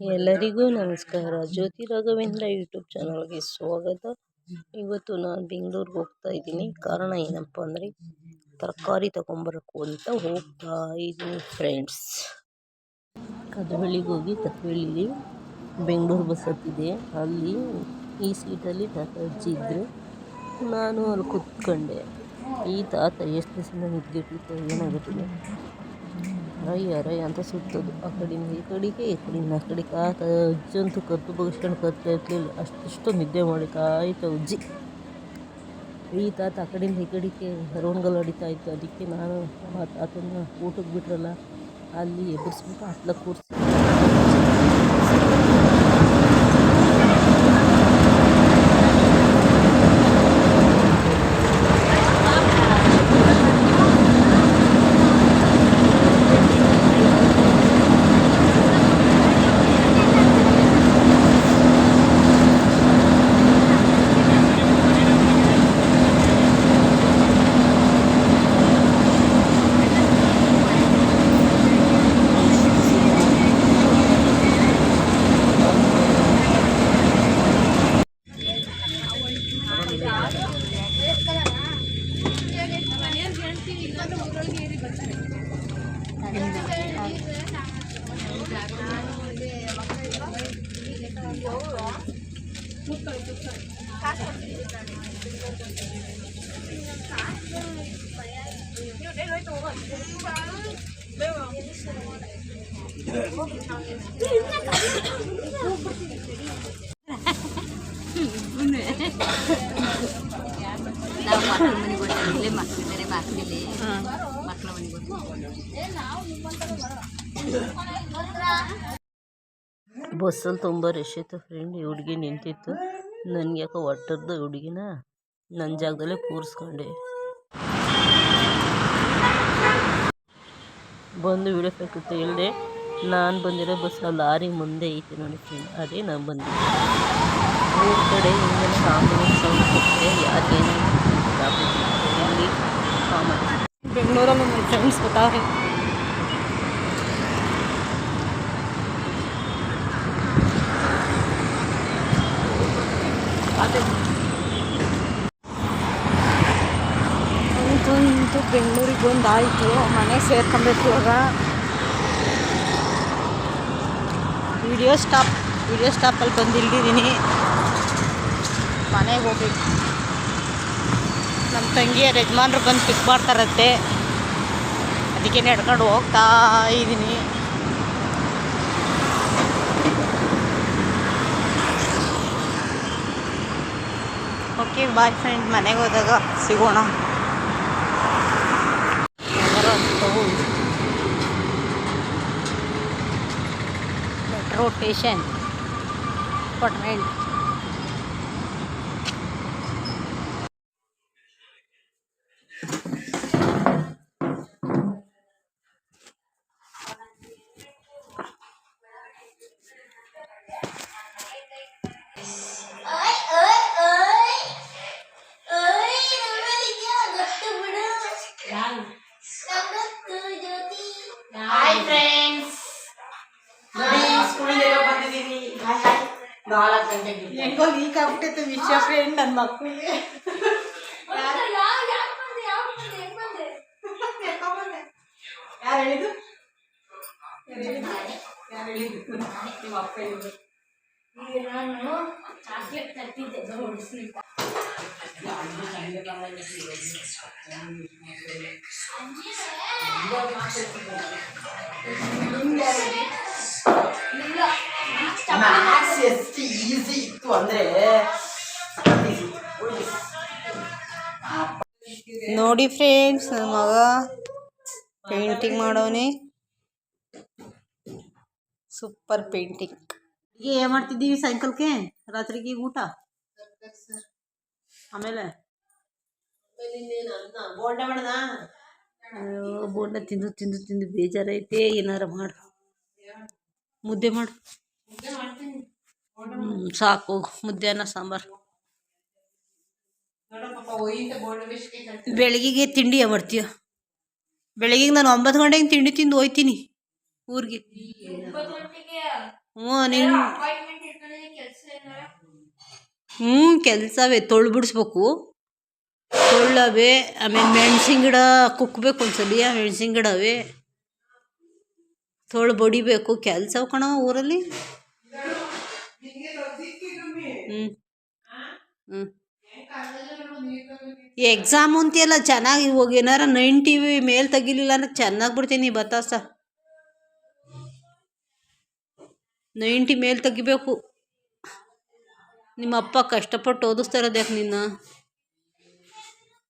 ಎಲ್ಲರಿಗೂ ನಮಸ್ಕಾರ. ಜ್ಯೋತಿ ರಾಘವೇಂದ್ರ ಯೂಟ್ಯೂಬ್ ಚಾನಲ್ಗೆ ಸ್ವಾಗತ. ಇವತ್ತು ನಾನು ಬೆಂಗಳೂರಿಗೆ ಹೋಗ್ತಾ ಇದ್ದೀನಿ. ಕಾರಣ ಏನಪ್ಪ ಅಂದರೆ, ತರಕಾರಿ ತಗೊಂಬರಕು ಅಂತ ಹೋಗ್ತಾ ಇದ್ದೀನಿ ಫ್ರೆಂಡ್ಸ್ ಕದಬಳ್ಳಿಗೆ ಹೋಗಿ ಕದಬಳ್ಳಿಲಿ ಬೆಂಗಳೂರು ಬಸ್ ಹತ್ತಿದೆ. ಅಲ್ಲಿ ಈ ಸೀಟಲ್ಲಿ ತಾತ ಅಜ್ಜಿ ಇದ್ದರು ನಾನು ಅಲ್ಲಿ ಕೂತ್ಕೊಂಡೆ. ಈ ತಾತ ಎಷ್ಟು ದಿವಸದಿಂದ ನಿದ್ಗೆಟ್ಟಿತ್ತು ಏನಾಗುತ್ತಿದೆ? ರೈ ರೈ ಅಂತ ಸುತ್ತೋದು. ಆ ಕಡೆಯಿಂದ ಈ ಕಡೆಗೆ ಈ ಕಡೆಯಿಂದ ಆ ಕಡೆಗೆ ಆ ಅಜ್ಜಂತೂ ಕತ್ತು ಬಗ್ಸ್ಕೊಂಡು ಕತ್ತಾ ಇರಲಿಲ್ಲ ಅಷ್ಟಿಷ್ಟು ನಿದ್ದೆ ಮಾಡಿಕಾಯ್ತು ಉಜ್ಜಿ ಈ ತಾತ ಆ ಕಡೆಯಿಂದ ಈ ಕಡೆಗೆ ರೋಣ್ಗಲ್ ಹೊಡಿತಾ ಇತ್ತು. ಅದಕ್ಕೆ ನಾನು ಆ ತಾತನ ಊಟಕ್ಕೆ ಬಿಟ್ರಲ್ಲ, ಅಲ್ಲಿ ಎಬ್ಬರಿಸ್ಬಿಟ್ಟು ಹತ್ಲ ಕೂರಿಸಿ. ನಾವು ಮಕ್ಕಳ ಮನೆಗೆ ಹೋಗ್ತೀವಿ ಇಲ್ಲೇ ಮಕ್ಕಳಿದ್ದಾರೆ ಬಾಕ್ಲಿಲಿ ಮಕ್ಕಳ ಮನೆಗೆ ಹೋಗ್ತೀವಿ ಬಸ್ಸಲ್ಲಿ ತುಂಬ ರಶ್ ಇತ್ತು ಫ್ರೆಂಡ್ ಈ ಹುಡುಗಿ ನಿಂತಿತ್ತು. ನನಗೆ ಯಾಕೋ ಒಟ್ಟದ್ದು ಹುಡುಗಿನ ನನ್ನ ಜಾಗದಲ್ಲೇ ಕೂರಿಸ್ಕೊಂಡೆ. ಬಂದು ಬಿಡಬೇಕಿತ್ತು ಹೇಳಿದೆ, ನಾನು ಬಂದಿರೋ ಬಸ್ ಆ ಲಾರಿ ಮುಂದೆ ಐತೆ ನೋಡಿ ಫ್ರೆಂಡ್ ಅದೇ ನಾನು ಬಂದಿದ್ದೆ. ಊರ ಕಡೆ ಹಿಂಗೆ ಆಂಬುಲೆನ್ಸ್ ಸೌಂಡ್ ಕೊಟ್ಟರೆ ಯಾರಿಗೇನು ಬೆಂಗಳೂರಲ್ಲಿ ನನ್ನ ಫ್ರೆಂಡ್ಸ್ ಗೊತ್ತಾವ್ರೆ ಅಂತೂ ಇಂತೂ ಬಂದಾಯಿತು, ಮನೆ ಸೇರ್ಕೊಬೇಕು ಇವಾಗ ವಿಡಿಯೋ ಸ್ಟಾಪ್ ವಿಡಿಯೋ ಸ್ಟಾಪಲ್ಲಿ ಬಂದು ಇಲ್ದಿದ್ದೀನಿ ಮನೆಗೆ ಹೋಗ್ಬೇಕು. ನಮ್ಮ ತಂಗಿಯ ಯಜಮಾನ್ರು ಬಂದು ಪಿಕ್ ಮಾಡ್ತಾರಂತೆ. ಅದಕ್ಕೆ ನಡ್ಕೊಂಡು ಹೋಗ್ತಾ ಇದ್ದೀನಿ. ಓಕೆ ಬಾಯ್ ಫ್ರೆಂಡ್ ಮನೆಗೆ ಹೋದಾಗ ಸಿಗೋಣ. rotation. Department. ಹೆಂಗೋ ಲೀಕ್ ಆಗ್ಬಿಟ್ಟಿತ್ತು ವಿಷಯ ಫ್ರೆಂಡ್ ನನ್ನ ಮಕ್ಕಳಿಗೆ ಯಾರು ಹೇಳಿದ್ದು? ಯಾರು ಹೇಳಿದ್ದು? ಯಾರು ಹೇಳಿದ್ದು? ನಿಮ್ಮ ಅಪ್ಪ ಹೇಳಿದ್ದು. ಮ್ಯಾಥ್ಸ್ ಎಷ್ಟು ಈಸಿ ಇತ್ತು ಅಂದ್ರೆ ನೋಡಿ ಫ್ರೆಂಡ್ಸ್ ನನ್ನ ಮಗ ಪೇಂಟಿಂಗ್ ಮಾಡೋನೆ. ಸೂಪರ್ ಪೇಂಟಿಂಗ್ ಈಗ ಏನು ಮಾಡ್ತಿದ್ದೀವಿ ಸಾಯಂಕಾಲಕ್ಕೆ? ರಾತ್ರಿಗೆ ಊಟ? ಆಮೇಲೆ? ಬೋಂಡ ತಿಂದು ತಿಂದು ತಿಂದು ಬೇಜಾರೈತೆ ಏನಾರ ಮಾಡು. ಮುದ್ದೆ ಮಾಡು. ಸಾಕು. ಮುದ್ದೆನ ಸಾಂಬಾರ್. ಬೆಳಗ್ಗೆಗೆ ತಿಂಡಿ ಮಾಡ್ತೀಯ ಬೆಳಗ್ಗೆ ನಾನು ಒಂಬತ್ತು ಗಂಟೆಗೆ ತಿಂಡಿ ತಿಂದು ಹೋಯ್ತೀನಿ ಊರಿಗೆ. ಹ್ಞೂ ನೀನು ಹ್ಞೂ ಕೆಲಸವೇ ತೊಳು ಬಿಡಿಸ್ಬೇಕು. ತೊಳ್ಳವೆ ಆಮೇಲೆ ಮೆಣಸಿನ ಗಿಡ ಕುಕ್ಬೇಕು ಒಂದ್ಸಲಿ ಆ ಮೆಣಸಿನ ಗಿಡವೇ. ತೊಳು ಬಡಿಬೇಕು. ಕೆಲಸ ಕಣ ಊರಲ್ಲಿ. ಹ್ಞೂ ಹ್ಞೂ ಎಕ್ಸಾಮ್ ಅಂತೆಲ್ಲ ಚೆನ್ನಾಗಿ ಇವಾಗ ಏನಾರ ನೈಂಟಿ ಮೇಲ್ ತೆಗಿಲಿಲ್ಲ ಅಂದ್ರೆ ಚೆನ್ನಾಗಿ ಬಿಡ್ತೀನಿ ಬತಾಸ. ನೈಂಟಿ ಮೇಲ್ ತೆಗಿಬೇಕು. ನಿಮ್ಮ ಅಪ್ಪ ಕಷ್ಟಪಟ್ಟು ಓದಿಸ್ತಾರದು ಯಾಕೆ ನಿನ್ನ?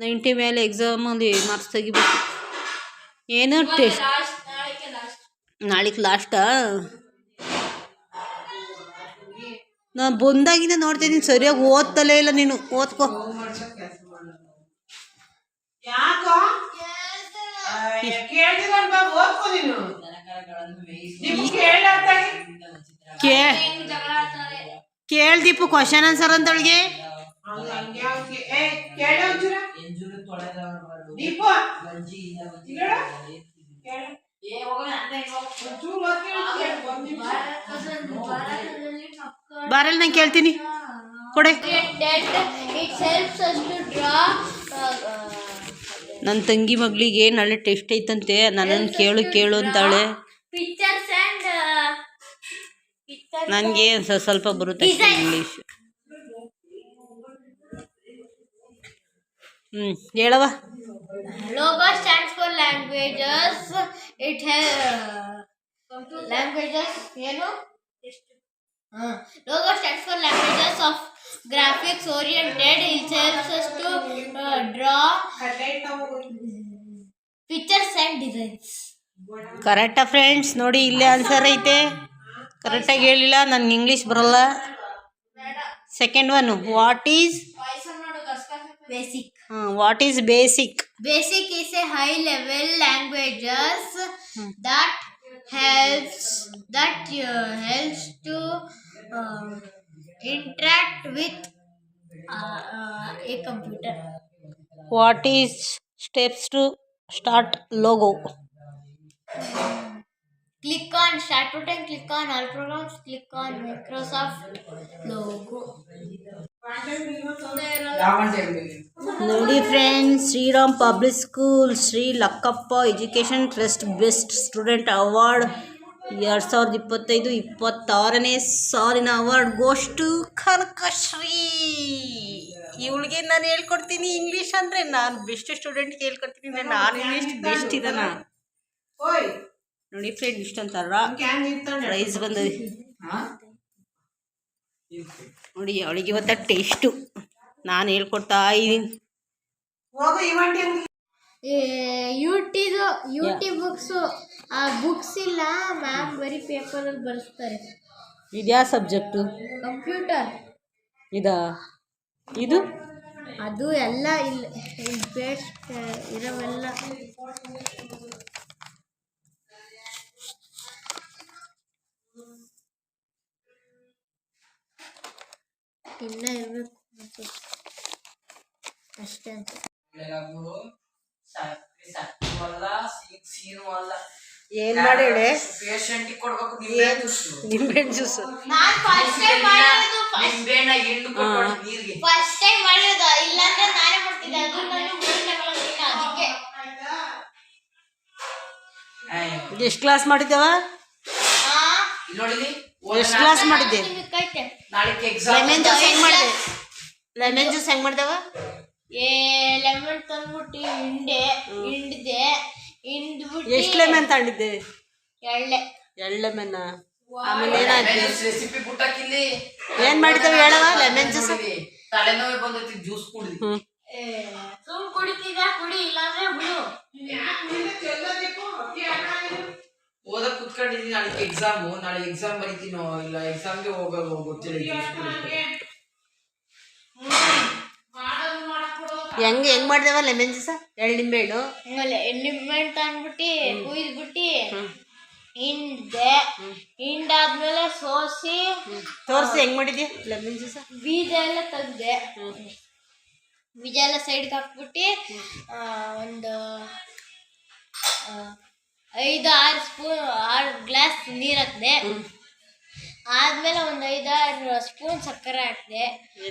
ನೈಂಟಿ ಮೇಲೆ ಎಕ್ಸಾಮಲ್ಲಿ ಮಾರ್ಕ್ಸ್ ತೆಗಿಬೇಕು. ಏನು ಟೆಸ್ಟ್ ನಾಳೆಗೆ ಲಾಸ್ಟಾ ನಾನು ಬಂದಾಗಿಂದ ನೋಡ್ತಿದ್ದೀನಿ ಸರಿಯಾಗಿ ಓದ್ತಲೇ ಇಲ್ಲ ನೀನು. ಓದ್ಕೋ. ಯಾಕೋ? ಕೇಳ್ದಿರಲ್ವ ಓದ್ಕೊ ನೀನು. ನಿಮ್ಗೆ ಕೇಳತ್ತಾಗಿ ಕೇ ಕೇಳ್ದೀಪು ಕ್ವಶನ್ ಆನ್ಸರ್ ಅಂತವಳಿಗೆ. ಏ ಬಾರಲ್ಲಿ ನಾನು ಕೇಳ್ತೀನಿ. ಕೊಡೆ. ನನ್ನ ತಂಗಿ ಮಗಳಿಗೆ ನಾಳೆ ಟೆಸ್ಟ್ ಐತಂತೆ. ನನ್ನನ್ನು ಕೇಳು ಕೇಳು ಅಂತಾಳೆ. ನನಗೆ ಸ್ವಲ್ಪ ಬರುತ್ತೆ ಇಂಗ್ಲೀಷ್ ಹ್ಞೂ ಹೇಳವ logo stands for languages it languages ಏನು? Logo stands for languages of graphics oriented it helps us to uh, draw pictures and designs ಕರೆಕ್ಟಾ ಫ್ರೆಂಡ್ಸ್ ನೋಡಿ ಇಲ್ಲೇ ಆನ್ಸರ್ ಐತೆ ಕರೆಕ್ಟಾಗಿ ಹೇಳಿಲ್ಲ ನನಗೆ ಇಂಗ್ಲೀಷ್ ಬರಲ್ಲ second one what is basic Uh, what is basic? Basic is a high level languages that helps that uh, helps to um, interact with uh, uh, a computer. What is steps to start logo Click on start button, click on all programs, click on Microsoft logo. ನೋಡಿ friends Shriram public school Shri Lakkappa education trust best student award ಎರಡು ಸಾವಿರದ ಇಪ್ಪತ್ತೈದು ಇಪ್ಪತ್ತಾರನೇ ಸಾಲಿನ award ಗೋಷ್ಟು Kanakashree. ಇವಳಿಗೆ ನಾನು ಹೇಳ್ಕೊಡ್ತೀನಿ English ಅಂದರೆ ನಾನು ಬೆಸ್ಟ್ ಸ್ಟೂಡೆಂಟ್ಗೆ ಹೇಳ್ಕೊಡ್ತೀನಿ ನಾನು ಇಂಗ್ಲೀಷ್ ಬೆಸ್ಟ್ ಇದನ. ನೋಡಿ ಫ್ರೆಂಡ್ ಇಷ್ಟೊಂಥರ ಪ್ರೈಸ್ ಬಂದವೆ ನೋಡಿ ಅವಳಿಗೆ ಇವತ್ತ ಟೇಸ್ಟು ನಾನು ಹೇಳ್ಕೊಡ್ತಾ ಇದ್ದೀನಿ. ಹೋಗು ಯೂಟ್ಯೂಬ್ ಅಂಗಡಿ ಯೂಟಿದು ಯೂಟಿ ಬುಕ್ಸು ಆ ಬುಕ್ಸ್ ಇಲ್ಲ ಮ್ಯಾಮ್ ಬರೀ ಪೇಪರಲ್ಲಿ ಬರೆಸ್ತಾರೆ. ಇದ್ಯಾ ಸಬ್ಜೆಕ್ಟು? ಕಂಪ್ಯೂಟರ್. ಇದಾ? ಇದು? ಅದು ಎಲ್ಲ ಇಲ್ಲ ಬೇಸ್ಟ್ ಇರೋವೆಲ್ಲ. ಇನ್ನ ಇರ್ಬೇಕು. ಅಷ್ಟೇ ಅಂತ. ಏನ್ ಮಾಡಿ ಹೇಳಿ? ಪೇಷಂಟ್ ಕೊಡ್ಬೇಕು? ನಿಂಬೆ ನಿಂಬೆಹಣ್ಣು ಜ್ಯೂಸ್ ನಾನು ಫಸ್ಟ್ ಟೈಮ್ ಮಾಡಿರೋದು ನಿಂಬೆಹಣ್ಣ ಹಿಂಡು ಕೊಟ್ಟು ನೀರಿಗೆ. ಫಸ್ಟ್ ಟೈಮ್ ಮಾಡಿರೋದು. ಇಲ್ಲಾಂದ್ರೆ ನಾನೇ ಮಾಡ್ತಿದ್ದೆ ಅದು ನಾನು ಗುಳಿಗೆ ತಗೊಳೋದಿಲ್ಲ ಅದಕ್ಕೆ. ಎಷ್ಟು ಕ್ಲಾಸ್ ಮಾಡಿದ್ದೇವ? ಆ? ನೋಡಿಲಿ ಎಷ್ಟು ಕ್ಲಾಸ್ ಮಾಡಿದ್ದೆ? ಲೆಮನ್ ಜ್ಯೂಸ್ ಹೆಂಗ್ ಮಾಡಿದೆ? ಲೆಮನ್ ಜ್ಯೂಸ್ ಹೆಂಗ್ ಮಾಡ್ದೇವ? ಏ ಲೆಮನ್ ತಂದ್ಬಿಟ್ಟು ಹಿಂಡೆ ಹಿಂಡಿದೆ ಹಿಂಡ್ಬಿಟ್ಟು ಎಷ್ಟು ಲೆಮನ್ ತಗೊಂಡಿದ್ದೆ ಎಳ್ಳೆ. ಎಳ್ಳೆ ಲೆಮನ್ ಆಮೇಲೆ ಏನಾಯ್ತು? ರೆಸಿಪಿ ಬುಟ್ಟಾಕಿಲ್ಲಿ ಏನ್ ಮಾಡಿದ್ದೇವೆ ಹೇಳವ ಲೆಮನ್ ಜ್ಯೂಸ್ ತಲೆನೋವು ಬಂದೈತಿ ಜ್ಯೂಸ್ ಕುಡಿದಿ. ಹ್ಮ್. ಸುಮ್ ಕುಡಿತಿದ್ದ ಕುಡಿ ಇಲ್ಲಾಂದ್ರೆ ಬಿಡು. ಓದಕ್ ಕುತ್ಕೊಂಡಿದ್ದೀನಿ ನಾಳೆ ಎಕ್ಸಾಮು ನಾಳೆ ಎಕ್ಸಾಮ್ ಬರೀತೀನೋ ಇಲ್ಲ ಎಕ್ಸಾಮ್ಗೆ ಹೋಗೋದು ಗೊತ್ತಿಲ್ಲ ಜ್ಯೂಸ್ ಹೆಂಗ್ ಹೆಂಗ್ ಮಾಡ್ದೇವ ಲೆಮನ್ ಜ್ಯೂಸ ಎರಡು ನಿಂಬೆಹಣ್ಣು? ಆಮೇಲೆ ಲಿಂಬೆಹಣ್ಣು ತಂದ್ಬಿಟ್ಟು ಕುಯ್ದ್ಬಿಟ್ಟು ಹಿಂಡ್ದೆ ಹಿಂಡಾದ್ಮೇಲೆ ಸೋಸಿ ತೋರ್ಸಿ ಹೆಂಗ್ ಮಾಡಿದ್ಯಾ ಲೆಮನ್ ಜ್ಯೂಸ ಬೀಜ ಎಲ್ಲ ತೆಗ್ದೆ. ಬೀಜ ಎಲ್ಲ ಸೈಡ್ಗೆ ಹಾಕ್ಬಿಟ್ಟು ಒಂದು ಐದು ಆರು ಸ್ಪೂನ್ ಆರು ಗ್ಲಾಸ್ ನೀರು ಹಾಕ್ದೆ. ಆದ್ಮೇಲೆ ಒಂದು ಐದಾರು ಸ್ಪೂನ್ ಸಕ್ಕರೆ ಹಾಕಿದೆ.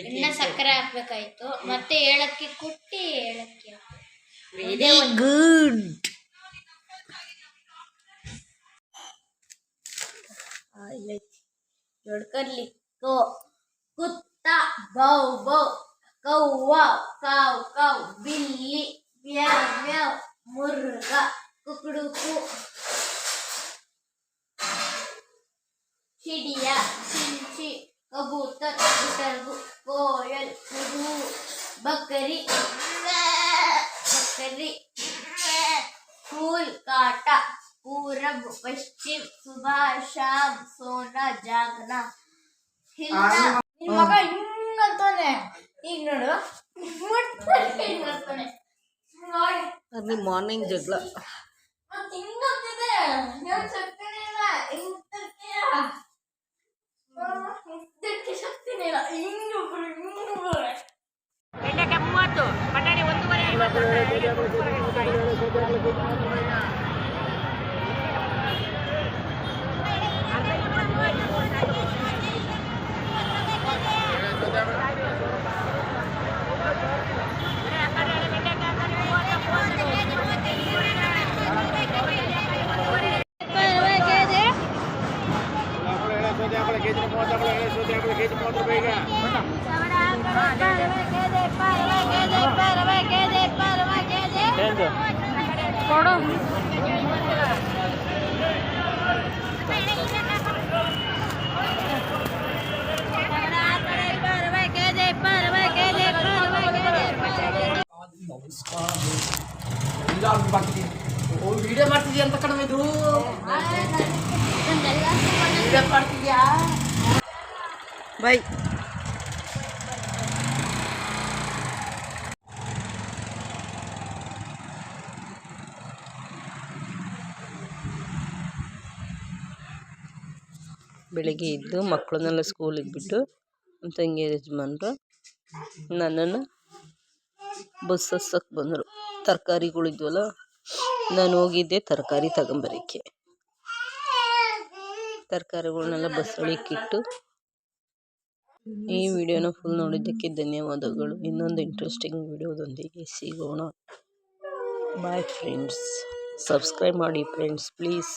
ಇನ್ನ ಸಕ್ಕರೆ ಹಾಕ್ಬೇಕಾಯ್ತು. ಮತ್ತೆ ಏಲಕ್ಕಿ ಕುಟ್ಟಿ ಏಲಕ್ಕಿ ಒಂದು ಗುಡ್ ಜೋಡ್ಕರ್ಲಿ ಕೋ ಕುತ್ತ ಬೌ ಬೌ. ಕೌವ ಕಾವ್ ಕಾವ್. ಬಿಲ್ಲಿ ಮ್ಯಾವ್ ಮುರ್ಗ ಕುಕ್ಕುಡುಕು ಚಿಡಿಯ ಚಿಂಚಿ ಕಬೂತರ್ ಬಿಟರ್ಗು ಕೋಯಲ್ ಕುರು ಬಕರಿ ಬಕರಿ फूल काटा पूरब पश्चिम सुबह शाम सोना जागना ಹಿಲ್ನ ನಿನ್ ಮಗ ಹಿಂಗಂತಾನೆ ಈಗ ನೋಡು ಮುಟ್ಬಿಟ್ಟು ಹಿಂಗಂತಾನೆ ನೋಡಿ ಅದು ಮಾರ್ನಿಂಗ್ ಜಗಳ ಮತ್ತೆ ಹಿಂಗಂತಿದೆ ಏನ್ ಶಕ್ತಿನೇ ಇಲ್ಲ ಹಿಂಗ್ ತರ್ತೀಯ ಹಿಂಗ್ ಶಕ್ತಿನೇ ಇಲ್ಲ ಹಿಂಗ್ ಒಬ್ರು ಹಿಂಗ್ ಒಬ್ರು ಇಲ್ಲ ಅವ್ನು ಬರ್ತಿದ್ದೀನಿ ಓ ವಿಡಿಯೋ ಮಾಡ್ತಿದ್ಯಾ ಅಂತ ಕಡಿಮೆ ಇದು ವಿಡಿಯೋ ಮಾಡ್ತಿದ್ಯಾ? ಬೈ ಬೆಳಿಗ್ಗೆ ಇದ್ದು ಮಕ್ಕಳನ್ನೆಲ್ಲ ಸ್ಕೂಲಿಗೆ ಬಿಟ್ಟು ನಮ್ಮ ತಂಗಿ ಯಜಮಾನ್ರು ನನ್ನನ್ನು ಬಸ್ ಬಂದರು. ತರಕಾರಿಗಳಿದ್ವಲ್ಲ ನಾನು ಹೋಗಿದ್ದೆ ತರಕಾರಿ ತಗೊಂಬರಕ್ಕೆ. ತರಕಾರಿಗಳನ್ನೆಲ್ಲ ಬಸಳಿಕ್ಕಿಟ್ಟು ಈ ವಿಡಿಯೋನ ಫುಲ್ ನೋಡಿದ್ದಕ್ಕೆ ಧನ್ಯವಾದಗಳು. ಇನ್ನೊಂದು ಇಂಟ್ರೆಸ್ಟಿಂಗ್ ವಿಡಿಯೋದೊಂದಿಗೆ ಸಿಗೋಣ. ಬಾಯ್ ಫ್ರೆಂಡ್ಸ್ ಸಬ್ಸ್ಕ್ರೈಬ್ ಮಾಡಿ ಫ್ರೆಂಡ್ಸ್ ಪ್ಲೀಸ್